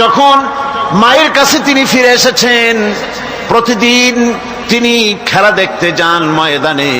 যখন মায়ের কাছে তিনি ফিরে এসেছেন প্রতিদিন তিনি খেলা দেখতে যান ময়দানে।